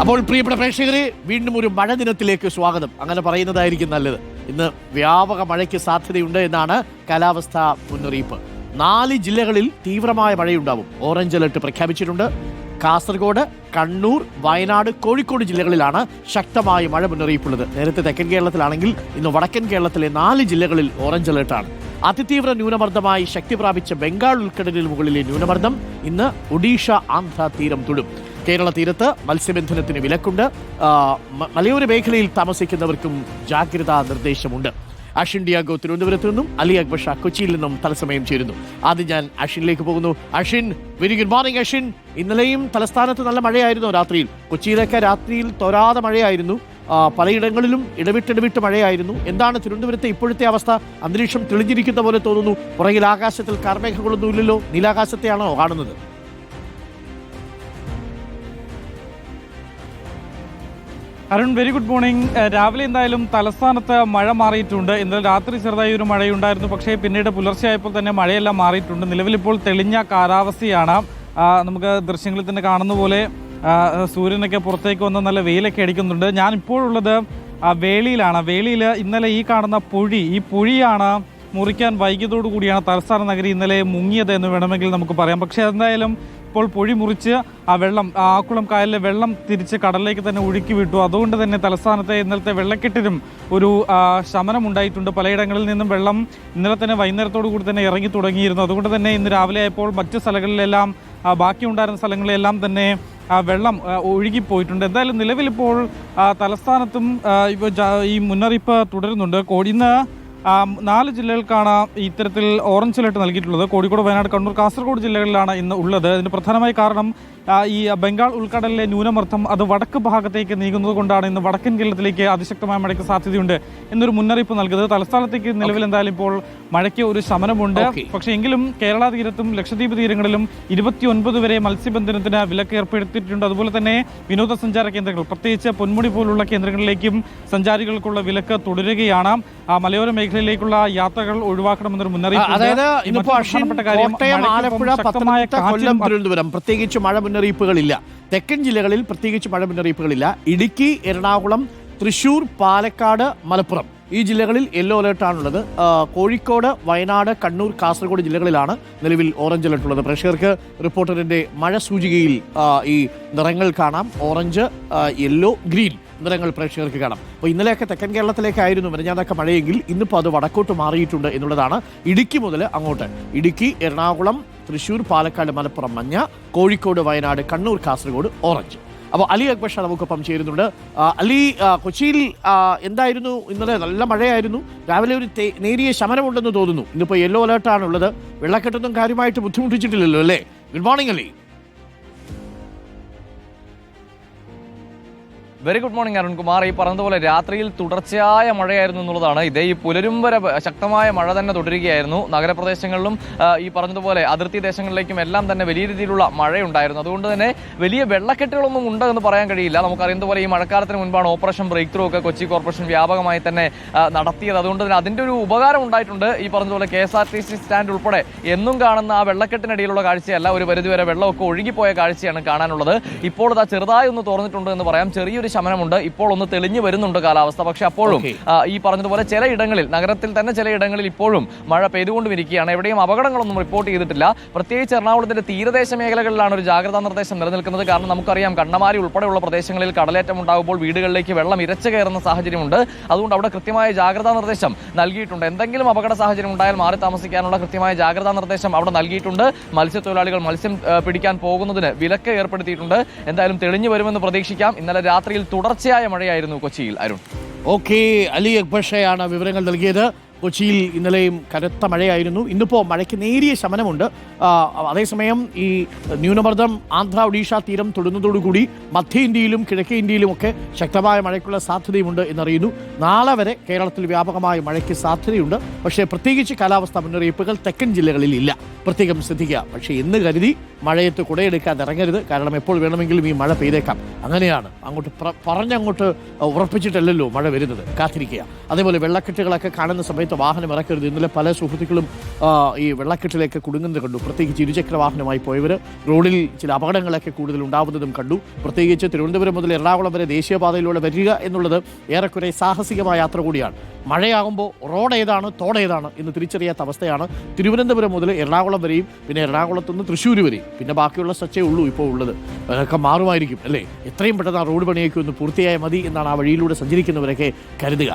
അപ്പോൾ പ്രിയപ്പെട്ട പ്രേക്ഷകരെ വീണ്ടും ഒരു മഴ ദിനത്തിലേക്ക് സ്വാഗതം. അങ്ങനെ പറയുന്നതായിരിക്കും നല്ലത്. ഇന്ന് വ്യാപക മഴയ്ക്ക് സാധ്യതയുണ്ട് എന്നാണ് കാലാവസ്ഥാ മുന്നറിയിപ്പ്. നാല് ജില്ലകളിൽ തീവ്രമായ മഴയുണ്ടാവും. ഓറഞ്ച് അലർട്ട് പ്രഖ്യാപിച്ചിട്ടുണ്ട്. കാസർഗോഡ് കണ്ണൂർ വയനാട് കോഴിക്കോട് ജില്ലകളിലാണ് ശക്തമായ മഴ മുന്നറിയിപ്പുള്ളത്. നേരത്തെ തെക്കൻ കേരളത്തിലാണെങ്കിൽ ഇന്ന് വടക്കൻ കേരളത്തിലെ നാല് ജില്ലകളിൽ ഓറഞ്ച് അലർട്ടാണ്. അതിതീവ്ര ന്യൂനമർദ്ദമായി ശക്തി പ്രാപിച്ച ബംഗാൾ ഉൾക്കടലിന് മുകളിലെ ന്യൂനമർദ്ദം ഇന്ന് ഒഡീഷ ആന്ധ്ര തീരം തൊടും. കേരള തീരത്ത് മത്സ്യബന്ധനത്തിന് വിലക്കുണ്ട്. മലയോര മേഖലയിൽ താമസിക്കുന്നവർക്കും ജാഗ്രതാ നിർദ്ദേശമുണ്ട്. അഷിൻ ഡിയാഗോ തിരുവനന്തപുരത്ത് നിന്നും അലി അക്ബർ ഷാ കൊച്ചിയിൽ നിന്നും തലസമയം ചേരുന്നു. ആദ്യം ഞാൻ അഷിനിലേക്ക് പോകുന്നു. Ashin very good morning Ashin ഇന്നലെയും തലസ്ഥാനത്ത് നല്ല മഴയായിരുന്നു രാത്രിയിൽ. കൊച്ചിയിലൊക്കെ രാത്രിയിൽ തൊരാതെ മഴയായിരുന്നു. പലയിടങ്ങളിലും ഇടവിട്ടിടവിട്ട് മഴയായിരുന്നു. എന്താണ് തിരുവനന്തപുരത്തെ ഇപ്പോഴത്തെ അവസ്ഥ? അന്തരീക്ഷം തെളിഞ്ഞിരിക്കുന്ന പോലെ തോന്നുന്നു. പുറകിൽ ആകാശത്തിൽ കാർമേഘങ്ങളൊന്നും ഇല്ലല്ലോ നീലാകാശത്തെയാണോ കാണുന്നത്? അരുൺ വെരി ഗുഡ് മോർണിംഗ് രാവിലെ എന്തായാലും തലസ്ഥാനത്ത് മഴ മാറിയിട്ടുണ്ട്. ഇന്നലെ രാത്രി ചെറുതായി ഒരു മഴയുണ്ടായിരുന്നു. പക്ഷേ പിന്നീട് പുലർച്ചെയായപ്പോൾ തന്നെ മഴയെല്ലാം മാറിയിട്ടുണ്ട്. നിലവിലിപ്പോൾ തെളിഞ്ഞ കാലാവസ്ഥയാണ്. നമുക്ക് ദൃശ്യങ്ങളിൽ തന്നെ കാണുന്ന പോലെ സൂര്യനൊക്കെ പുറത്തേക്ക് വന്ന് നല്ല വെയിലൊക്കെ അടിക്കുന്നുണ്ട്. ഞാൻ ഇപ്പോഴുള്ളത് വേളിയിലാണ്. വേളിയിൽ ഇന്നലെ ഈ കാണുന്ന പൊഴി ഈ പൊഴിയാണ് മുറിക്കാൻ വൈകിയതോടു കൂടിയാണ് തലസ്ഥാന നഗരി ഇന്നലെ മുങ്ങിയത് എന്ന് വേണമെങ്കിൽ നമുക്ക് പറയാം. പക്ഷേ എന്തായാലും ഇപ്പോൾ പൊഴി മുറിച്ച് ആ വെള്ളം ആക്കുളം കായലിലെ വെള്ളം തിരിച്ച് കടലിലേക്ക് തന്നെ ഒഴുക്കി വിട്ടു. അതുകൊണ്ട് തന്നെ തലസ്ഥാനത്തെ ഇന്നലത്തെ വെള്ളക്കെട്ടിനും ഒരു ശമനം ശമനമുണ്ടായിട്ടുണ്ട്. പലയിടങ്ങളിൽ നിന്നും വെള്ളം ഇന്നലെ തന്നെ വൈകുന്നേരത്തോടു കൂടി തന്നെ ഇറങ്ങി തുടങ്ങിയിരുന്നു. അതുകൊണ്ട് തന്നെ ഇന്ന് രാവിലെ ആയപ്പോൾ മറ്റ് സ്ഥലങ്ങളിലെല്ലാം ബാക്കിയുണ്ടായിരുന്ന സ്ഥലങ്ങളിലെല്ലാം തന്നെ വെള്ളം ഒഴുകിപ്പോയിട്ടുണ്ട്. എന്തായാലും നിലവിലിപ്പോൾ തലസ്ഥാനത്തും ഇപ്പോൾ ഈ മുന്നറിയിപ്പ് തുടരുന്നുണ്ട്. കോഴി ഇന്ന് ആ, നാല് ജില്ലകൾക്കാണ് ഇത്തരത്തിൽ ഓറഞ്ച് അലർട്ട് നൽകിയിട്ടുള്ളത്. കോഴിക്കോട് വയനാട് കണ്ണൂർ കാസർഗോഡ് ജില്ലകളിലാണ് ഇന്ന് ഉള്ളത്. ഇതിന് പ്രധാനമായ കാരണം ഈ ബംഗാൾ ഉൾക്കടലിലെ ന്യൂനമർദ്ദം അത് വടക്ക് ഭാഗത്തേക്ക് നീങ്ങുന്നത് കൊണ്ടാണ് ഇന്ന് വടക്കൻ കേരളത്തിലേക്ക് അതിശക്തമായ മഴയ്ക്ക് സാധ്യതയുണ്ട് എന്നൊരു മുന്നറിയിപ്പ് നൽകുന്നത്. തലസ്ഥാനത്തേക്ക് നിലവിൽ എന്തായാലും ഇപ്പോൾ മഴയ്ക്ക് ഒരു ശമനമുണ്ട്. പക്ഷെ എങ്കിലും കേരള തീരത്തും ലക്ഷദ്വീപ് തീരങ്ങളിലും ഇരുപത്തിയൊൻപത് വരെ മത്സ്യബന്ധനത്തിന് വിലക്ക് ഏർപ്പെടുത്തിയിട്ടുണ്ട്. അതുപോലെ തന്നെ വിനോദസഞ്ചാര കേന്ദ്രങ്ങൾ പ്രത്യേകിച്ച് പൊന്മുടി പോലുള്ള കേന്ദ്രങ്ങളിലേക്കും സഞ്ചാരികൾക്കുള്ള വിലക്ക് തുടരുകയാണ്. ആ മലയോര മേഖലയിലേക്കുള്ള യാത്രകൾ ഒഴിവാക്കണമെന്നൊരു മുന്നറിയിപ്പ് അതായത് ഇന്നിപ്പോ കോട്ടയം ആലപ്പുഴ പത്തനംതിട്ട കൊല്ലം തിരുവനന്തപുരം. പ്രത്യേകിച്ച് മഴ മുന്നറിയിപ്പുകളില്ല. തെക്കൻ ജില്ലകളിൽ പ്രത്യേകിച്ച് മഴ മുന്നറിയിപ്പുകളില്ല. ഇടുക്കി എറണാകുളം തൃശൂർ പാലക്കാട് മലപ്പുറം. ഈ ജില്ലകളിൽ യെല്ലോ അലേർട്ടാണുള്ളത് കോഴിക്കോട് വയനാട് കണ്ണൂർ കാസർഗോഡ് ജില്ലകളിലാണ് നിലവിൽ ഓറഞ്ച് അലർട്ട് ഉള്ളത്. പ്രേക്ഷകർക്ക് റിപ്പോർട്ടറിന്റെ മഴ സൂചികയിൽ ഈ നിറങ്ങൾ കാണാം. ഓറഞ്ച് യെല്ലോ ഗ്രീൻ നിറങ്ങൾ പ്രേക്ഷകർക്ക് കാണാം. അപ്പോൾ ഇന്നലെയൊക്കെ തെക്കൻ കേരളത്തിലേക്കായിരുന്നു മെനഞ്ഞാതൊക്കെ മഴയെങ്കിൽ ഇന്നിപ്പോൾ അത് വടക്കോട്ട് മാറിയിട്ടുണ്ട് എന്നുള്ളതാണ് ഇടുക്കി മുതൽ അങ്ങോട്ട്. ഇടുക്കി എറണാകുളം തൃശ്ശൂർ പാലക്കാട് മലപ്പുറം മഞ്ഞ കോഴിക്കോട് വയനാട് കണ്ണൂർ കാസർഗോഡ് ഓറഞ്ച്. അപ്പോൾ അലി അക്ബർ ഷാ നമുക്കൊപ്പം ചേരുന്നുണ്ട്. അലി കൊച്ചിയിൽ എന്തായിരുന്നു ഇന്നലെ നല്ല മഴയായിരുന്നു. രാവിലെ ഒരു നേരിയ ശമനമുണ്ടെന്ന് തോന്നുന്നു. ഇന്നിപ്പോൾ യെല്ലോ അലേർട്ടാണുള്ളത്. വെള്ളക്കെട്ടൊന്നും കാര്യമായിട്ട് ബുദ്ധിമുട്ടിച്ചിട്ടില്ലല്ലോ അല്ലേ? Good morning Ali. Very good morning Arunkumar ഈ പറഞ്ഞതുപോലെ രാത്രിയിൽ തുടർച്ചയായ മഴയായിരുന്നു എന്നുള്ളതാണ്. ഇതേ ഈ പുലരും വരെ ശക്തമായ മഴ തന്നെ തുടരുകയായിരുന്നു. നഗരപ്രദേശങ്ങളിലും ഈ പറഞ്ഞതുപോലെ അതിർത്തി ദേശങ്ങളിലേക്കും എല്ലാം തന്നെ വലിയ രീതിയിലുള്ള മഴയുണ്ടായിരുന്നു. അതുകൊണ്ട് തന്നെ വലിയ വെള്ളക്കെട്ടുകളൊന്നും ഉണ്ട് എന്ന് പറയാൻ കഴിയില്ല. നമുക്കറിയുന്ന പോലെ ഈ മഴക്കാലത്തിന് മുൻപാണ് ഓപ്പറേഷൻ ബ്രേക്ക് ത്രൂ ഒക്കെ കൊച്ചി കോർപ്പറേഷൻ വ്യാപകമായി തന്നെ നടത്തിയത്. അതുകൊണ്ട് തന്നെ അതിന്റെ ഒരു ഉപകാരം ഉണ്ടായിട്ടുണ്ട് ഈ പറഞ്ഞതുപോലെ K S R T C stand ഉൾപ്പെടെ. എന്നും കാണുന്ന ആ വെള്ളക്കെട്ടിനടിയിലുള്ള കാഴ്ചയല്ല ഒരു പരിധിവരെ വെള്ളമൊക്കെ ഒഴുകിപ്പോയ കാഴ്ചയാണ് കാണാനുള്ളത്. ഇപ്പോൾ ഇതാ ചെറുതായി ഒന്ന് തുറന്നിട്ടുണ്ട് എന്ന് പറയാം. ചെറിയൊരു ശമനമുണ്ട്. ഇപ്പോൾ ഒന്ന് തെളിഞ്ഞു വരുന്നുണ്ട് കാലാവസ്ഥ. പക്ഷേ അപ്പോഴും ഈ പറഞ്ഞതുപോലെ ചില ഇടങ്ങളിൽ നഗരത്തിൽ തന്നെ ചില ഇടങ്ങളിൽ ഇപ്പോഴും മഴ പെയ്തുകൊണ്ടിരിക്കുകയാണ്. എവിടെയും അപകടങ്ങളൊന്നും റിപ്പോർട്ട് ചെയ്തിട്ടില്ല. പ്രത്യേകിച്ച് എറണാകുളത്തിന്റെ തീരദേശ മേഖലകളിലാണ് ഒരു ജാഗ്രതാ നിർദ്ദേശം നിലനിൽക്കുന്നത്. കാരണം നമുക്കറിയാം കണ്ണമാരി ഉൾപ്പെടെയുള്ള പ്രദേശങ്ങളിൽ കടലേറ്റം ഉണ്ടാകുമ്പോൾ വീടുകളിലേക്ക് വെള്ളം ഇരച്ചു കയറുന്ന സാഹചര്യമുണ്ട്. അതുകൊണ്ട് അവിടെ കൃത്യമായ ജാഗ്രതാ നിർദ്ദേശം നൽകിയിട്ടുണ്ട്. എന്തെങ്കിലും അപകട സാഹചര്യം ഉണ്ടായാൽ മാറി താമസിക്കാനുള്ള കൃത്യമായ ജാഗ്രതാ നിർദ്ദേശം അവിടെ നൽകിയിട്ടുണ്ട്. മത്സ്യത്തൊഴിലാളികൾ മത്സ്യം പിടിക്കാൻ പോകുന്നതിന് വിലക്ക് ഏർപ്പെടുത്തിയിട്ടുണ്ട്. എന്തായാലും തെളിഞ്ഞു വരുമെന്ന് പ്രതീക്ഷിക്കാം. ഇന്നലെ രാത്രിയിൽ തുടർച്ചയായ മഴയായിരുന്നു കൊച്ചിയിൽ അരുൺ. ഓക്കെ അലി അക്ബഷയാണ് വിവരങ്ങൾ നൽകിയത്. കൊച്ചിയിൽ ഇന്നലെയും കനത്ത മഴയായിരുന്നു. ഇന്നിപ്പോൾ മഴയ്ക്ക് നേരിയ ശമനമുണ്ട്. അതേസമയം ഈ ന്യൂനമർദ്ദം ആന്ധ്ര ഒഡീഷ തീരം തൊടുന്നതോടുകൂടി മധ്യ ഇന്ത്യയിലും കിഴക്കേ ഇന്ത്യയിലും ഒക്കെ ശക്തമായ മഴയ്ക്കുള്ള സാധ്യതയുമുണ്ട് എന്നറിയുന്നു. നാളെ വരെ കേരളത്തിൽ വ്യാപകമായ മഴയ്ക്ക് സാധ്യതയുണ്ട്. പക്ഷേ പ്രത്യേകിച്ച് കാലാവസ്ഥാ മുന്നറിയിപ്പുകൾ തെക്കൻ ജില്ലകളിൽ ഇല്ല. പ്രത്യേകം ശ്രദ്ധിക്കുക. പക്ഷേ എന്ന് കരുതി മഴയത്ത് കുടയെടുക്കാൻ ഇറങ്ങരുത്. കാരണം എപ്പോൾ വേണമെങ്കിലും ഈ മഴ പെയ്തേക്കാം. അങ്ങനെയാണ്. അങ്ങോട്ട് പറഞ്ഞങ്ങോട്ട് ഉറപ്പിച്ചിട്ടല്ലല്ലോ മഴ വരുന്നത്. കാത്തിരിക്കുക. അതേപോലെ വെള്ളക്കെട്ടുകളൊക്കെ കാണുന്ന സമയത്ത് വാഹനം ഇറക്കരുത്. ഇന്നലെ പല സുഹൃത്തുക്കളും ഈ വെള്ളക്കെട്ടിലേക്ക് കുടുങ്ങുന്നത് കണ്ടു. പ്രത്യേകിച്ച് ഇരുചക്ര വാഹനമായി പോയവർ റോഡിൽ ചില അപകടങ്ങളൊക്കെ കൂടുതൽ ഉണ്ടാവുന്നതും കണ്ടു. പ്രത്യേകിച്ച് തിരുവനന്തപുരം മുതൽ എറണാകുളം വരെ ദേശീയപാതയിലൂടെ വരിക എന്നുള്ളത് ഏറെക്കുറെ സാഹസികമായ യാത്ര കൂടിയാണ്. മഴയാകുമ്പോൾ റോഡ് ഏതാണ് തോട് ഏതാണ് എന്ന് തിരിച്ചറിയാത്ത അവസ്ഥയാണ് തിരുവനന്തപുരം മുതൽ എറണാകുളം വരെയും പിന്നെ എറണാകുളത്ത് നിന്ന് തൃശ്ശൂർ വരെയും. പിന്നെ ബാക്കിയുള്ള സച്ചേ ഉള്ളൂ ഇപ്പോൾ ഉള്ളത്. അതൊക്കെ മാറുമായിരിക്കും അല്ലേ? എത്രയും പെട്ടെന്ന് ആ റോഡ് പണിയൊക്കെ ഒന്ന് പൂർത്തിയായ മതി എന്നാണ് ആ വഴിയിലൂടെ സഞ്ചരിക്കുന്നവരൊക്കെ കരുതുക.